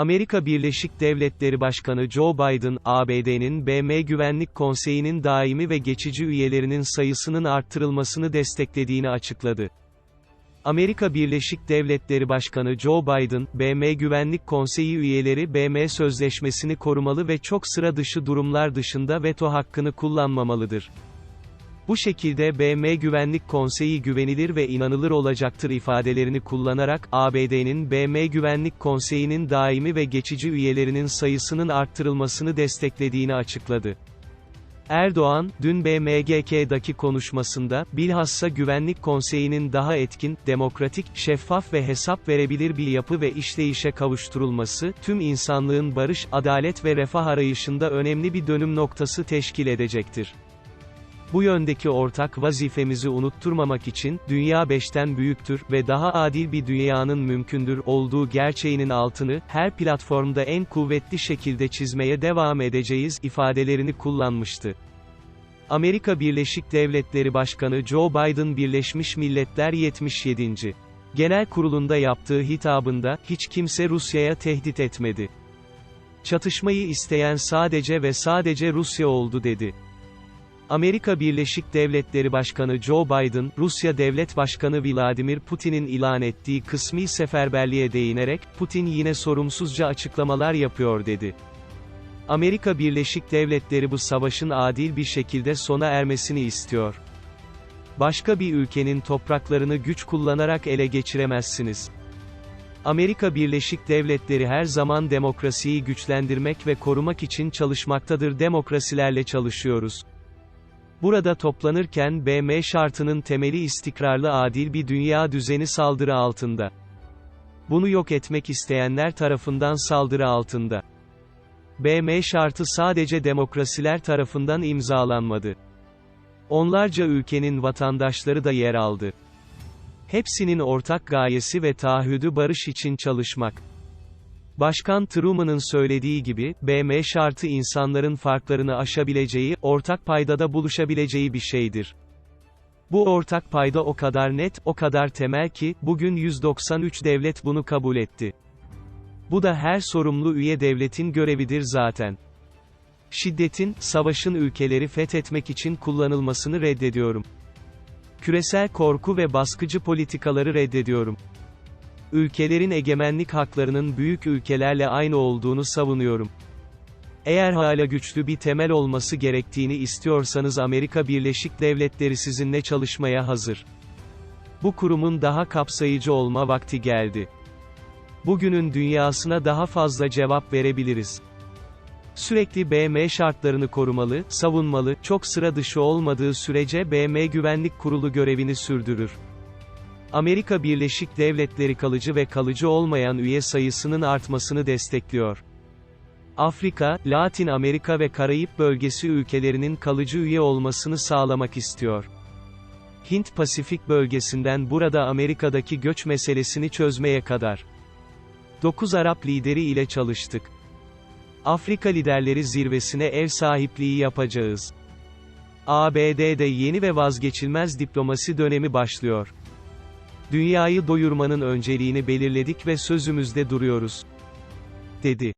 Amerika Birleşik Devletleri Başkanı Joe Biden, ABD'nin BM Güvenlik Konseyi'nin daimi ve geçici üyelerinin sayısının arttırılmasını desteklediğini açıkladı. Amerika Birleşik Devletleri Başkanı Joe Biden, BM Güvenlik Konseyi üyeleri BM Sözleşmesini korumalı ve çok sıra dışı durumlar dışında veto hakkını kullanmamalıdır. Bu şekilde BM Güvenlik Konseyi güvenilir ve inanılır olacaktır ifadelerini kullanarak, ABD'nin BM Güvenlik Konseyi'nin daimi ve geçici üyelerinin sayısının arttırılmasını desteklediğini açıkladı. Erdoğan, dün BMGK'daki konuşmasında, bilhassa Güvenlik Konseyi'nin daha etkin, demokratik, şeffaf ve hesap verebilir bir yapı ve işleyişe kavuşturulması, tüm insanlığın barış, adalet ve refah arayışında önemli bir dönüm noktası teşkil edecektir. Bu yöndeki ortak vazifemizi unutturmamak için, dünya beşten büyüktür ve daha adil bir dünyanın mümkündür olduğu gerçeğinin altını, her platformda en kuvvetli şekilde çizmeye devam edeceğiz ifadelerini kullanmıştı. Amerika Birleşik Devletleri Başkanı Joe Biden Birleşmiş Milletler 77. Genel Kurulu'nda yaptığı hitabında, hiç kimse Rusya'ya tehdit etmedi. Çatışmayı isteyen sadece ve sadece Rusya oldu dedi. Amerika Birleşik Devletleri Başkanı Joe Biden, Rusya Devlet Başkanı Vladimir Putin'in ilan ettiği kısmi seferberliğe değinerek, Putin yine sorumsuzca açıklamalar yapıyor dedi. Amerika Birleşik Devletleri bu savaşın adil bir şekilde sona ermesini istiyor. Başka bir ülkenin topraklarını güç kullanarak ele geçiremezsiniz. Amerika Birleşik Devletleri her zaman demokrasiyi güçlendirmek ve korumak için çalışmaktadır demokrasilerle çalışıyoruz. Burada toplanırken BM şartının temeli istikrarlı adil bir dünya düzeni saldırı altında. Bunu yok etmek isteyenler tarafından saldırı altında. BM şartı sadece demokrasiler tarafından imzalanmadı. Onlarca ülkenin vatandaşları da yer aldı. Hepsinin ortak gayesi ve taahhüdü barış için çalışmak. Başkan Truman'ın söylediği gibi, BM şartı insanların farklarını aşabileceği, ortak paydada buluşabileceği bir şeydir. Bu ortak payda o kadar net, o kadar temel ki, bugün 193 devlet bunu kabul etti. Bu da her sorumlu üye devletin görevidir zaten. Şiddetin, savaşın ülkeleri fethetmek için kullanılmasını reddediyorum. Küresel korku ve baskıcı politikaları reddediyorum. Ülkelerin egemenlik haklarının büyük ülkelerle aynı olduğunu savunuyorum. Eğer hala güçlü bir temel olması gerektiğini istiyorsanız Amerika Birleşik Devletleri sizinle çalışmaya hazır. Bu kurumun daha kapsayıcı olma vakti geldi. Bugünün dünyasına daha fazla cevap verebiliriz. Sürekli BM şartlarını korumalı, savunmalı, çok sıra dışı olmadığı sürece BM Güvenlik Kurulu görevini sürdürür. Amerika Birleşik Devletleri kalıcı ve kalıcı olmayan üye sayısının artmasını destekliyor. Afrika, Latin Amerika ve Karayip bölgesi ülkelerinin kalıcı üye olmasını sağlamak istiyor. Hint-Pasifik bölgesinden burada Amerika'daki göç meselesini çözmeye kadar. 9 Arap lideri ile çalıştık. Afrika liderleri zirvesine ev sahipliği yapacağız. ABD'de yeni ve vazgeçilmez diplomasi dönemi başlıyor. Dünyayı doyurmanın önceliğini belirledik ve sözümüzde duruyoruz. dedi.